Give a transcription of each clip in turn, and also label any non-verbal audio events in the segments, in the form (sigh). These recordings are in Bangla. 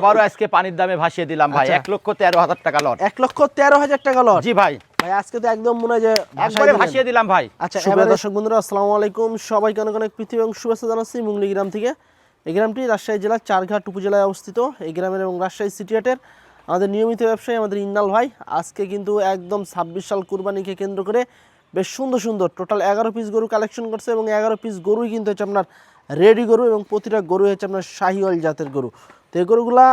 আবারও আজকে পানির দামে ভাসিয়ে দিলাম ভাই। আচ্ছা। এক লক্ষ তেরো হাজার টাকা লট। এক লক্ষ তেরো হাজার টাকা লট? জি ভাই। ভাই আজকে তো একদম মনে হয় যে একবারে ভাসিয়ে দিলাম ভাই। আচ্ছা এবার দর্শক, দর্শক বন্ধুরা আসসালামু আলাইকুম। সবাইকে অনেক অনেক পৃথিবী এবং শুভেচ্ছা জানাচ্ছি মুংলি গ্রাম থেকে। এই গ্রামটি রাজশাহী জেলার চারঘাট উপজেলায় অবস্থিত। এই গ্রামের এবং রাজশাহী আমাদের নিয়মিত ব্যবসায়ী আমাদের ইন্নাল ভাই। আজকে কিন্তু একদম ছাব্বিশ সাল কুরবানিকে কেন্দ্র করে বেশ সুন্দর সুন্দর টোটাল এগারো পিস গরু কালেকশন করছে এবং এগারো পিস গরুই কিন্তু হচ্ছে আপনার রেডি গরু এবং প্রতিটা গরু হচ্ছে আপনার শাহিওয়াল জাতের গরু। তো এই গরুগুলা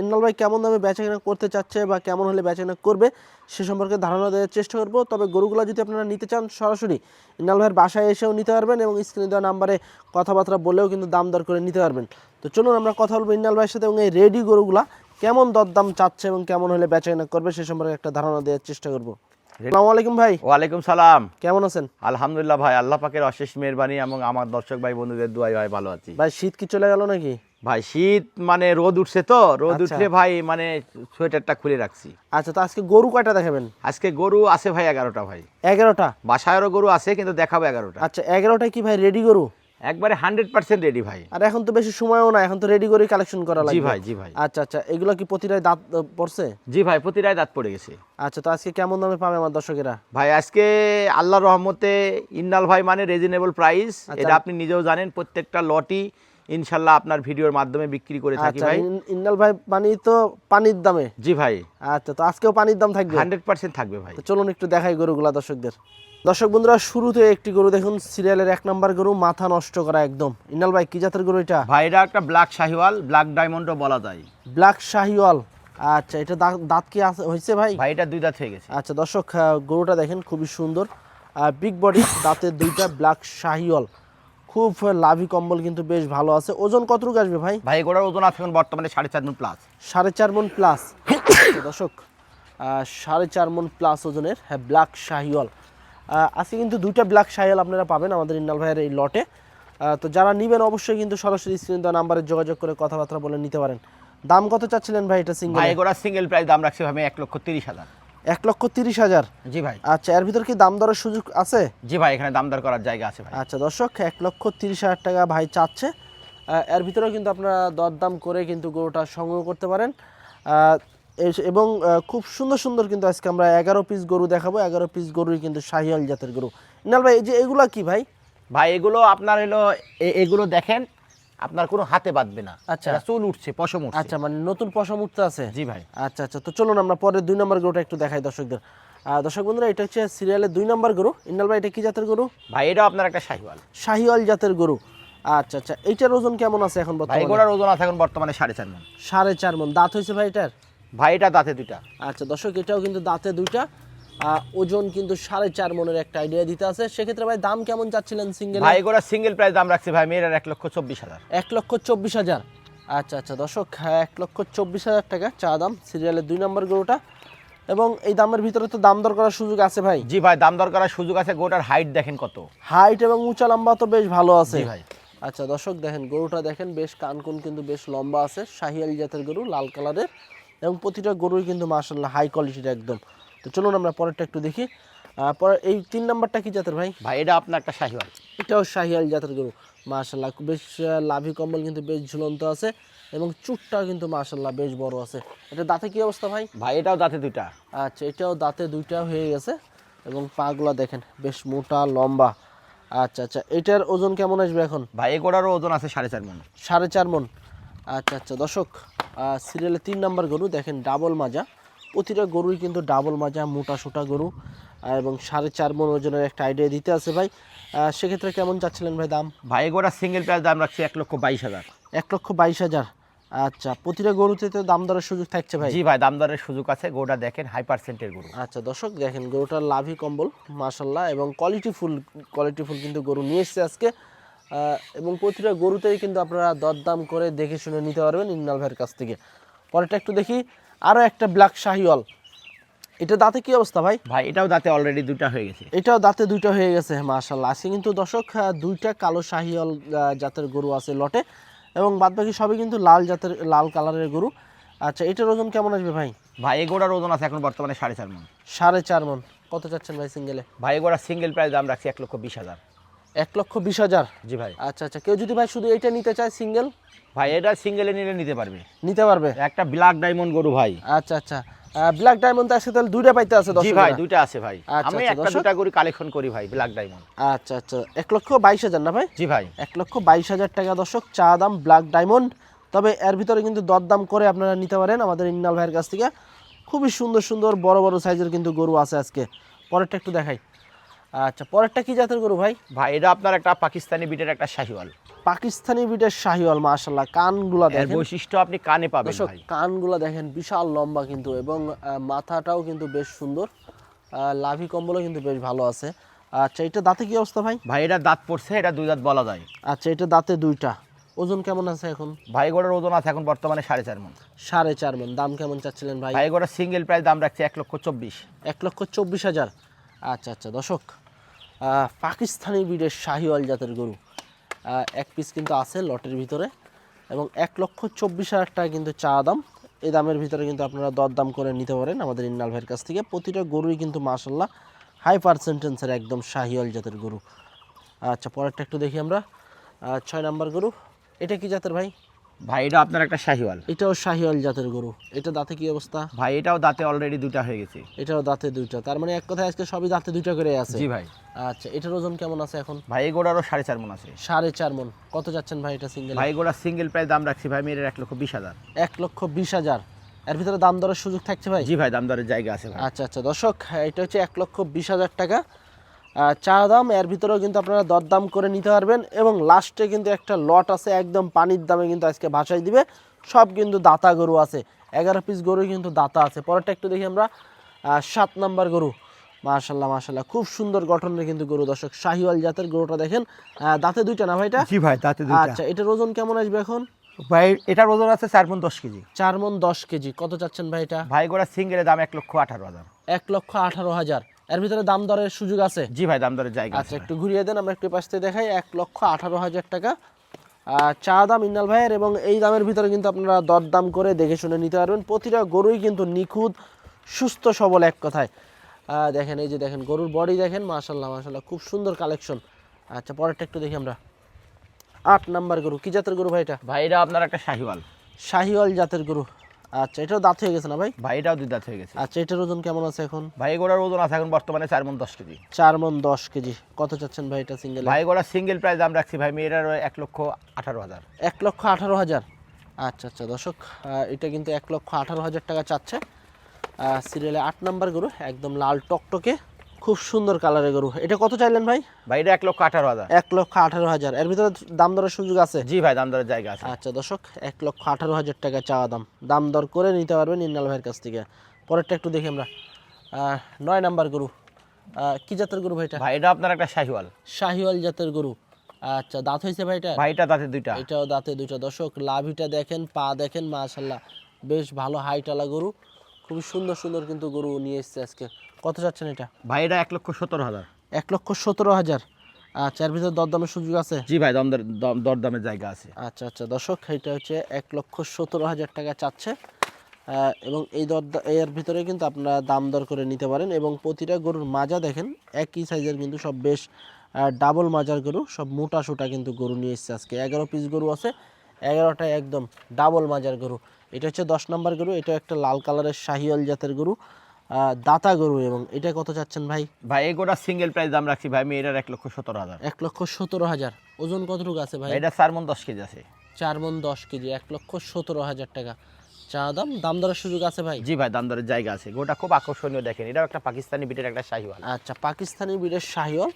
ইন্নাল ভাই কেমন দামে বেচাকেনা করতে চাচ্ছে বা কেমন হলে বেচাকেনা করবে সে সম্পর্কে ধারণা দেওয়ার চেষ্টা করব। তবে গরুগুলা যদি আপনারা নিতে চান সরাসরি ইন্নাল ভাইয়ের বাসায় এসেও নিতে পারবেন এবং স্ক্রিনে দেওয়া নাম্বারে কথাবার্তা বলেও কিন্তু দাম দর করে নিতে পারবেন। তো চলুন আমরা কথা বলব ইন্নাল ভাইয়ের সাথে এবং এই রেডি গরুগুলা কেমন দরদাম চাচ্ছে এবং কেমন হলে বেচাকেনা করবে সে সম্পর্কে একটা ধারণা দেওয়ার চেষ্টা করব। আসসালামু আলাইকুম ভাই। ওয়ালাইকুম সালাম। কেমন আছেন? আলহামদুলিল্লাহ ভাই আল্লাহ পাকের অশেষ মেহরবানি এবং আমার দর্শক ভাই বন্ধুদের দুয়াই ভাই ভালো আছি। ভাই শীত কি চলে গেল নাকি? ভাই শীত মানে রোদ উঠছে তো রোদ আচ্ছা। উঠলে ভাই মানে সোয়েটারটা খুলে রাখছি। আচ্ছা তো আজকে গরু কয়টা দেখাবেন? আজকে গরু আছে ভাই এগারোটা ভাই। এগারোটা? বাসায়ও গরু আছে কিন্তু দেখাবো এগারোটা। আচ্ছা এগারোটা কি ভাই রেডি গরু? একবারে হান্ড্রেড পার্সেন্ট রেডি ভাই। আর এখন তো বেশি সময়ও না এখন তো রেডি করে কালেকশন করা জি ভাই জি ভাই। আচ্ছা আচ্ছা এগুলো কি প্রতিটায় দাঁত পড়ছে? জি ভাই প্রতিটায় দাঁত পড়ে গেছে। আচ্ছা তো আজকে কেমন দামে পাবে আমার দর্শকেরা? ভাই আজকে আল্লাহর রহমতে ইন্নাল ভাই মানে রিজনেবল প্রাইস আচ্ছা। এটা আপনি নিজেও জানেন প্রত্যেকটা লটই ইনশাল্লাহ আপনার ভিডিওর মাধ্যমে বিক্রি করে থাকি আচ্ছা ভাই। ইন্নাল ভাই পানি তো পানির দামে। জি ভাই। আচ্ছা তো আজকেও পানির দাম থাকবে? হান্ড্রেড পার্সেন্ট থাকবে ভাই। তো চলুন একটু দেখাই গরুগুলা দর্শকদের। দর্শক বন্ধুরা শুরুতে একটি গরু দেখুন সিরিয়ালের এক নাম্বার গরু মাথা নষ্ট করা একদম। ইন্নাল ভাই কি জাতের গরু এটা? ভাই এটা একটা ব্ল্যাক শাহিওয়াল ব্ল্যাক ডায়মন্ডও বলা যায়। ব্ল্যাক শাহিওয়াল। আচ্ছা এটা দাঁত কি আছে- হয়েছে ভাই? ভাই এটা দুই দাঁত হয়ে গেছে। আচ্ছা দর্শক গরুটা দেখেন খুবই সুন্দর। বিগ বডি দাঁতের দুইটা ব্ল্যাক শাহিওয়াল। খুব লাভি কম্বল কিন্তু বেশ ভালো আছে। ওজন কতটুকু আসবে ভাই? ভাই গোড়ার ওজন আছে বর্তমানে সাড়ে চার মন প্লাস সাড়ে চার মন প্লাস (coughs) দর্শক সাড়ে চার মন প্লাস ওজনের হ্যাঁ ব্ল্যাক শাহিওয়াল। আজকে কিন্তু দুইটা ব্ল্যাক শাহিওয়াল আপনারা পাবেন আমাদের ইন্নাল ভাইয়ের এই লটে। তো যারা নেবেন অবশ্যই কিন্তু সরাসরি স্ক্রিন দেওয়া নাম্বারে যোগাযোগ করে কথাবার্তা বলে নিতে পারেন। দাম কত চাচ্ছিলেন ভাই এটা সিঙ্গেল ভাই গোড়া সিঙ্গেল প্রাইস দাম রাখছি ভাই এক লক্ষ তিরিশ হাজার। এক লক্ষ তিরিশ হাজার। জি ভাই। আচ্ছা এর ভিতর কি দাম দরের সুযোগ আছে? জি ভাই এখানে দাম দর করার জায়গা আছে ভাই। আচ্ছা দর্শক এক লক্ষ তিরিশ হাজার টাকা ভাই চাচ্ছে। এর ভিতরেও কিন্তু আপনারা দরদাম করে কিন্তু গরুটা সংগ্রহ করতে পারেন। এবং খুব সুন্দর সুন্দর কিন্তু আজকে আমরা এগারো পিস গরু দেখাবো। এগারো পিস গরুই কিন্তু শাহিয়াল জাতের গরু। ইনাল ভাই এই যে এগুলা কি ভাই? ভাই এগুলো আপনার হলো এগুলো দেখেন আপনার কোনো হাতে বাঁধবে না। আচ্ছা। চুল উঠছে পশম উঠছে। আচ্ছা মানে নতুন পশম উঠতে আছে? জি ভাই। আচ্ছা আচ্ছা তো চলুন আমরা পরে দুই নম্বর গরুটা একটু দেখাই দর্শকদের। দর্শক বন্ধুরা এটা হচ্ছে সিরিয়ালের দুই নম্বর গরু। ইনাল ভাই এটা কি জাতের গরু? ভাই এটাও আপনার একটা শাহিওয়াল। শাহিওয়াল জাতের গরু। আচ্ছা আচ্ছা এইটার ওজন কেমন আছে এখন ভাই বর্তমানে? গোড়ার ওজন আছে এখন বর্তমানে সাড়ে চার মন। সাড়ে চার মন। দাঁত হয়েছে ভাই এটার? ভাই এটা দাঁতে দুইটা। আচ্ছা দর্শক এটাও কিন্তু দাঁতে দুইটা। ওজন কিন্তু সাড়ে চার মনের একটা আইডিয়া দিতে আছে। সেক্ষেত্রে ভাই দাম কেমন চাচ্ছিলেন সিঙ্গেল ভাই গোড়া সিঙ্গেল প্রাইস দাম রাখছি ভাই মেয়ের এক লক্ষ চব্বিশ হাজার। এক লক্ষ চব্বিশ হাজার। আচ্ছা আচ্ছা দর্শক হ্যাঁ, এক লক্ষ চব্বিশ হাজার টাকা চা দাম সিরিয়ালের দুই নম্বর গরুটা। এবং এই দামের ভিতরে তো দাম দর করার সুযোগ আছে ভাই। জি ভাই দাম দর করার সুযোগ আছে গোটার হাইট দেখেন কত। হাইট এবং উঁচা লম্বা তো বেশ ভালো আছে। ভাই। আচ্ছা দর্শক দেখেন গরুটা দেখেন বেশ কানকুন কিন্তু বেশ লম্বা আছে। শাহিয়াল জাতের গরু লাল কালারের। এবং প্রতিটা গরুই কিন্তু মার্শাল্লাহ হাই কোয়ালিটির একদম। তো চলুন আমরা পরেরটা একটু দেখি। পরে এই তিন নাম্বারটা কি জাতের ভাই? ভাই এটা আপনার একটা শাহিওয়াল। এটাও শাহিয়াল জাতের গরু। মার্শাল্লাহ বেশ লাভি কম্বল কিন্তু বেশ ঝুলন্ত আছে এবং চুটটাও কিন্তু মার্শাল্লাহ বেশ বড় আছে। এটা দাঁতে কি অবস্থা ভাই? ভাই এটাও দাঁতে দুইটা। আচ্ছা এটাও দাঁতে দুইটা হয়ে গেছে এবং পাগুলা দেখেন বেশ মোটা লম্বা। আচ্ছা আচ্ছা এটার ওজন কেমন আসবে এখন? ভাই এ গোড়ারও ওজন আছে সাড়ে চার মন। সাড়ে চার মন। আচ্ছা আচ্ছা দর্শক সিরিয়ালে তিন নাম্বার গরু দেখেন ডাবল মাজা। প্রতিটা গরুই কিন্তু ডাবল মাজা মোটা সোটা গরু। এবং সাড়ে চার মন ওজনের একটা আইডিয়া দিতে আছে ভাই। সেক্ষেত্রে কেমন চাচ্ছিলেন ভাই দাম? ভাই গোড়া সিঙ্গেল প্রাইস দাম রাখছি এক লক্ষ বাইশ হাজার। এক লক্ষ বাইশ হাজার। আচ্ছা প্রতিটা গরুতে তো দাম দরের সুযোগ থাকছে ভাই? জি ভাই দাম দরের সুযোগ আছে। গোটা দেখেন হাই পার্সেন্টের গরু। আচ্ছা দর্শক দেখেন গরুটার লাভই কম্বল মাশাল্লাহ এবং কোয়ালিটি ফুল কোয়ালিটি ফুল কিন্তু গরু নিয়ে এসছে আজকে। এবং প্রতিটা গরুতেই কিন্তু আপনারা দরদাম করে দেখে শুনে নিতে পারবেন ইন্নাল ভাইয়ের কাছ থেকে। পরেরটা একটু দেখি। আরও একটা ব্ল্যাক শাহিওয়াল। এটা দাঁতে কি অবস্থা ভাই? ভাই এটাও দাঁতে অলরেডি দুটা হয়ে গেছে। এটাও দাঁতে দুইটা হয়ে গেছে মাশাল্লাহ আজকে কিন্তু দর্শক দুইটা কালো শাহিওয়াল জাতের গরু আছে লটে। এবং বাদবাকি সবই কিন্তু লাল জাতের লাল কালারের গরু। আচ্ছা এটার ওজন কেমন আসবে ভাই? ভাই এ গোড়ার ওজন আছে এখন বর্তমানে সাড়ে চার মন। সাড়ে চার মন। কত চাচ্ছেন ভাই সিঙ্গেলে ভাই এ গোড়া সিঙ্গেল প্রাইস দাম রাখছি এক লক্ষ বিশ হাজার। এক লক্ষ বিশ হাজার? জি ভাই। আচ্ছা আচ্ছা। কেউ যদি ভাই শুধু এটা নিতে চায় সিঙ্গেল? ভাই এটা সিঙ্গেলে নিলে নিতে পারবে। নিতে পারবে? একটা ব্ল্যাক ডায়মন্ড গরু ভাই। আচ্ছা আচ্ছা। ব্ল্যাক ডায়মন্ড আজকে তাহলে দুইটা পাইতে আছে জি ভাই দুইটা আছে ভাই। আচ্ছা, আমি আচ্ছা, একটা দর্শক। দুটা করে কালেকশন করি ভাই ব্ল্যাক ডায়মন্ড। আচ্ছা আচ্ছা। এক লক্ষ বাইশ হাজার না ভাই? জি ভাই। এক লক্ষ বাইশ হাজার টাকা দর্শক চা দাম ব্ল্যাক ডায়মন্ড। তবে এর ভিতরে কিন্তু দরদাম করে আপনারা নিতে পারেন আমাদের ইন্নাল ভাইয়ের কাছ থেকে। খুবই সুন্দর সুন্দর বড় বড় সাইজের কিন্তু গরু আছে আজকে। পরেরটা একটু দেখাই। আচ্ছা পরেরটা কি জাতের গরু ভাই? ভাই এটা আপনার একটা পাকিস্তানি বিটের একটা শাহিওয়াল। পাকিস্তানি বিটের শাহিওয়াল মাশাল্লাহ কানগুলা দেখেন। বৈশিষ্ট্য আপনি কানে পাবেন ভাই। কানগুলা দেখেন বিশাল লম্বা কিন্তু এবং মাথাটাও কিন্তু বেশ সুন্দর। লাভি কম্বলও কিন্তু বেশ ভালো আছে। আচ্ছা এটা দাঁতে কি অবস্থা ভাই? ভাই এটা দাঁত পড়ছে এটা দুই দাঁত বলা যায়। আচ্ছা এটা দাঁতে দুইটা। ওজন কেমন আছে এখন? ভাই গোড়ার ওজন আছে এখন বর্তমানে সাড়ে চার মন। সাড়ে চার মন। দাম কেমন চাচ্ছিলেন ভাই? ভাই গোড়ার সিঙ্গেল প্রাইস দাম রাখছে এক লক্ষ চব্বিশ। এক লক্ষ চব্বিশ হাজার। আচ্ছা আচ্ছা দর্শক আহ, পাকিস্তানি বিডের শাহিওয়াল জাতের গরু। এক পিস কিন্তু আছে লটের ভিতরে এবং এক লক্ষ চব্বিশ হাজার টাকা কিন্তু চা দাম। এই দামের ভিতরে কিন্তু আপনারা দরদাম করে নিতে পারেন আমাদের ইন্নাল ভাইয়ের কাছ থেকে। প্রতিটা গরুই কিন্তু মাসাল্লাহ হাই পার্সেন্টেন্সের একদম শাহিওয়াল জাতের গরু। আচ্ছা পরেরটা একটু দেখি আমরা। ছয় নাম্বার গরু। এটা কি জাতের ভাই? ভাই এটা আপনার একটা শাহিওয়াল। এটাও শাহিওয়াল জাতের গরু। এটা দাঁতে কি অবস্থা? ভাই এটাও দাঁতে অলরেডি দুটা হয়ে গেছে। এটাও দাঁতে দুইটা। তার মানে এক কথায় আজকে সবই দাঁতে দুইটা করে আছে। জি ভাই। আচ্ছা এটার ওজন কেমন আছে এখন? ভাই এই গোড়ারও সাড়ে চার মন আছে। সাড়ে চার মন। কত যাচ্ছেন ভাই এটা সিঙ্গেল ভাই গোড়ার সিঙ্গেল প্রাইস দাম রাখছি ভাই মেয়ের এক লক্ষ বিশ হাজার। এক লক্ষ বিশ হাজার। এর ভিতরে দাম দরের সুযোগ থাকছে ভাই? জি ভাই দাম দরের জায়গা আছে ভাই। আচ্ছা আচ্ছা। দর্শক এটা হচ্ছে এক লক্ষ বিশ হাজার টাকা। চা দাম এর ভিতরেও কিন্তু আপনারা দরদাম করে নিতে পারবেন এবং লাস্টে কিন্তু একটা লট আছে একদম পানির দামে কিন্তু আজকে ভাসাই দিবে। সব কিন্তু দাতা গরু আছে। এগারো পিস গরু কিন্তু দাতা আছে। পরেরটা একটু দেখি আমরা। সাত নাম্বার গরু। মাশাল্লাহ মাশাল্লাহ খুব সুন্দর গঠনের কিন্তু গরু। দর্শক শাহিওয়াল জাতের গরুটা দেখেন। দাঁতে দুইটা না ভাইটা জি ভাই দাঁতে আচ্ছা এটার ওজন কেমন আসবে এখন? ভাই এটার ওজন আছে চার মন দশ কেজি। চার মন দশ কেজি। কত চাচ্ছেন ভাই এটা? ভাই গোড়া সিঙ্গেলের দাম এক লক্ষ আঠারো হাজার। এক লক্ষ আঠারো হাজার। এর ভিতরে দাম দরের সুযোগ আছে? জি ভাই দাম দরের জায়গা আচ্ছা আছে। একটু ঘুরিয়ে দেন আমরা একটু পাশ থেকে দেখাই এক লক্ষ আঠারো হাজার টাকা। আর চা দাম ইন্নাল ভাইয়ের এবং এই দামের ভিতরে কিন্তু আপনারা দরদাম করে দেখে শুনে নিতে পারবেন। প্রতিটা গরুই কিন্তু নিখুঁত সুস্থ সবল এক কথায়। দেখেন এই যে দেখেন গরুর বডি দেখেন মাশাল্লাহ মাশাল্লাহ খুব সুন্দর কালেকশন আচ্ছা পরেরটা একটু দেখি আমরা। আট নাম্বার গরু কি জাতের গরু ভাই এটা? ভাই এটা আপনার একটা শাহিওয়াল। শাহিওয়াল জাতের গরু। আচ্ছা এটাও দাঁত হয়ে গেছে না ভাই? ভাই এটাও দুই দাঁত হয়ে গেছে। আচ্ছা এটার ওজন কেমন আছে এখন? ভাই গোড়ার ওজন আছে এখন বর্তমানে চার মন দশ কেজি। চার মন দশ কেজি। কত চাচ্ছেন ভাই এটা সিঙ্গেল ভাই গোড়া সিঙ্গেল প্রাইস দাম রাখছি ভাই মেয়েরা এক লক্ষ আঠারো হাজার। এক লক্ষ আঠারো হাজার। আচ্ছা আচ্ছা দর্শক এটা কিন্তু এক লক্ষ আঠারো হাজার টাকা চাচ্ছে। সিরিয়ালে আট নাম্বার গরু একদম লাল টকটকে। খুব সুন্দর কালারের গরু। এটা কত চাইলেন ভাই? ভাই এটা এক লক্ষ আঠারো হাজার। এক লক্ষ আঠারো হাজার। এর ভিতরে দাম দরের সুযোগ আছে? জি ভাই দাম দরের জায়গা আছে। আচ্ছা দর্শক এক লক্ষ আঠারো হাজার টাকা চাওয়া দাম। দাম দর করে নিতে পারবেন ইন্নাল ভাইয়ের কাছ থেকে। পরেরটা একটু দেখি আমরা। নয় নাম্বার গরু। কি জাতের গরু ভাইটা ভাই এটা আপনার একটা শাহিওয়াল। শাহিওয়াল জাতের গরু। আচ্ছা দাঁত হয়েছে ভাইটা ভাইটা দাঁতে দুইটা। এটাও দাঁতে দুইটা। দর্শক লাভিটা দেখেন পা দেখেন মাশাল্লাহ বেশ ভালো হাইটালা গরু। খুবই সুন্দর সুন্দর কিন্তু গরু নিয়ে এসছে আজকে। কত যাচ্ছেন এটা? ভাই এটা এক লক্ষ সতেরো হাজার। এক লক্ষ সতেরো হাজার। আচ্ছা এর ভিতরে দরদামের সুযোগ আছে? জি ভাই দাম দর- দম- দরদামের জায়গা আছে। আচ্ছা আচ্ছা দর্শক এটা হচ্ছে এক লক্ষ সতেরো হাজার টাকা চাচ্ছে। এবং এই দর এর ভিতরে কিন্তু আপনারা দাম দর করে নিতে পারেন এবং প্রতিটা গরুর মাজা দেখেন একই সাইজের কিন্তু সব বেশ ডাবল মাজার গরু সব মোটা সোটা কিন্তু গরু নিয়ে এসছে আজকে। এগারো পিস গরু আছে এগারোটা একদম ডাবল মাজার গরু। এটা হচ্ছে দশ নম্বর গরু এটা একটা লাল কালারের শাহিয়াল জাতের গরু। দাতা গরু এবং এটা কত চাচ্ছেন ভাই? ভাই এই গোটা সিঙ্গেল প্রাইস দাম রাখছি ভাই মেয়েরার এক লক্ষ সতেরো হাজার। এক লক্ষ সতেরো হাজার। ওজন কতটুকু আছে ভাই? এটা চার মন দশ কেজি আছে। চার মন দশ কেজি এক লক্ষ সতেরো হাজার টাকা। চা দাম দাম দরের সুযোগ আছে ভাই? জি ভাই দাম দরের জায়গা আছে। গোটা খুব আকর্ষণীয় দেখেন এটাও একটা পাকিস্তানি বিটের একটা শাহিওয়াল। আচ্ছা পাকিস্তানি বিটের শাহিওল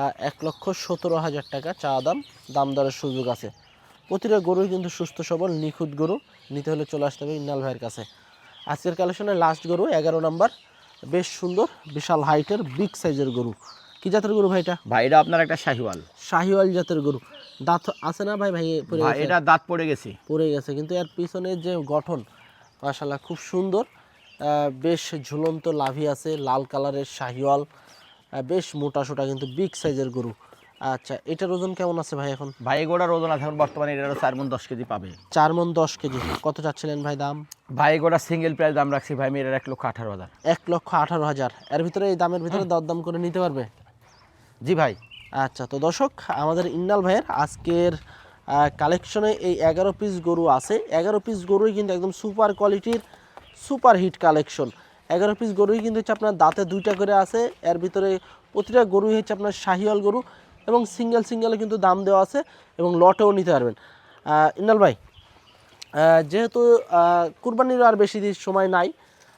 আহ, এক লক্ষ সতেরো হাজার টাকা চা দাম দাম দরের সুযোগ আছে। প্রতিটা গরুই কিন্তু সুস্থ সবল নিখুঁত গরু নিতে হলে চলে আসতে হবে ইন্নাল ভাইয়ের কাছে। আজকের কালেকশনের লাস্ট গরু এগারো নাম্বার বেশ সুন্দর বিশাল হাইটের বিগ সাইজের গরু। কি জাতের গরু ভাইটা ভাই এটা? আপনার একটা শাহিওয়াল। শাহিওয়াল জাতের গরু। দাঁত আছে না ভাই? ভাই পড়ে গেছে? এটা দাঁত পড়ে গেছে। পড়ে গেছে কিন্তু এর পিছনের যে গঠন মাশাল্লাহ খুব সুন্দর। বেশ ঝুলন্ত লাভি আছে লাল কালারের শাহিওয়াল। বেশ মোটা সোটা কিন্তু বিগ সাইজের গরু। আচ্ছা এটার ওজন কেমন আছে ভাই এখন? ভাই গোড়ার ওজন আছে এখন বর্তমানে এটারও চার মন দশ কেজি পাবে। চার মন দশ কেজি কত চাচ্ছিলেন ভাই দাম? ভাই গোটা সিঙ্গেল প্রাইস দাম রাখছি ভাই মেয়েরার এক লক্ষ আঠারো হাজার। এক লক্ষ আঠারো হাজার। এর ভিতরে এই দামের ভিতরে দরদাম করে নিতে পারবে? জি ভাই। আচ্ছা তো দর্শক আমাদের ইন্নাল ভাইয়ের আজকের কালেকশনে এই এগারো পিস গরু আছে। এগারো পিস গরুই কিন্তু একদম সুপার কোয়ালিটির সুপার হিট কালেকশন এগারো পিস গরুই কিন্তু হচ্ছে আপনার দাঁতে দুইটা করে আছে। এর ভিতরে প্রতিটা গরুই হচ্ছে আপনার শাহিওয়াল গরু। এবং সিঙ্গেল সিঙ্গেলে কিন্তু দাম দেওয়া আছে এবং লটেও নিতে পারবেন। আহ, ইন্নাল ভাই যেহেতু কুরবানির আর বেশি দিন সময় নাই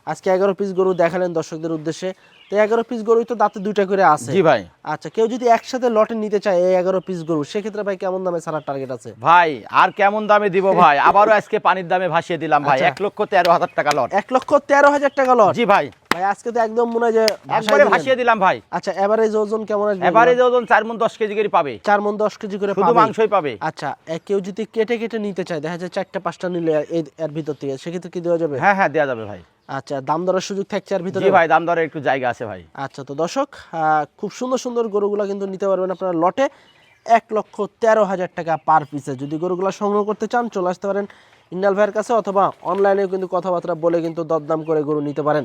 আজকে এগারো পিস গরু দেখালেন দর্শকদের উদ্দেশ্যে। তো এগারো পিস গরুই তো দাঁতে দুইটা করে আছে। জি ভাই। আচ্ছা কেউ যদি একসাথে লটে নিতে চায় এই এগারো পিস গরু সেক্ষেত্রে ভাই কেমন দামে ছাড়ার টার্গেট আছে? ভাই আর কেমন দামে দিব ভাই? আবারও আজকে পানির দামে ভাসিয়ে দিলাম ভাই। আচ্ছা। এক লক্ষ তেরো হাজার টাকা লট। এক লক্ষ তেরো হাজার টাকা লট। জি ভাই। ভাই আজকে তো একদম মনে হয় যে একবারে ভাসিয়ে দিলাম ভাই। আচ্ছা এভারেজ ওজন কেমন আসবে? এগুলো? ওজন চার মন দশ কেজি করে পাবে। চার মন দশ কেজি করে শুধু পাবে। মাংসই পাবে। আচ্ছা কেউ যদি কেটে কেটে নিতে চায় দেখা যায় চারটা পাঁচটা নিলে এর- ভিতর থেকে সেক্ষেত্রে কি দেওয়া যাবে? হ্যাঁ হ্যাঁ দেওয়া যাবে ভাই। আচ্ছা দাম দরের সুযোগ থাকছে আর ভিতরে? জি ভাই দাম দরে একটু জায়গা আছে ভাই। আচ্ছা তো দর্শক খুব সুন্দর সুন্দর গরুগুলো কিন্তু নিতে পারবেন আপনারা লটে। এক লক্ষ তেরো হাজার টাকা পার পিসে যদি গরুগুলো সংগ্রহ করতে চান চলে আসতে পারেন ইন্ডাল ভাইয়ের কাছে অথবা অনলাইনেও কিন্তু কথাবার্তা বলে কিন্তু দরদাম করে গরু নিতে পারেন।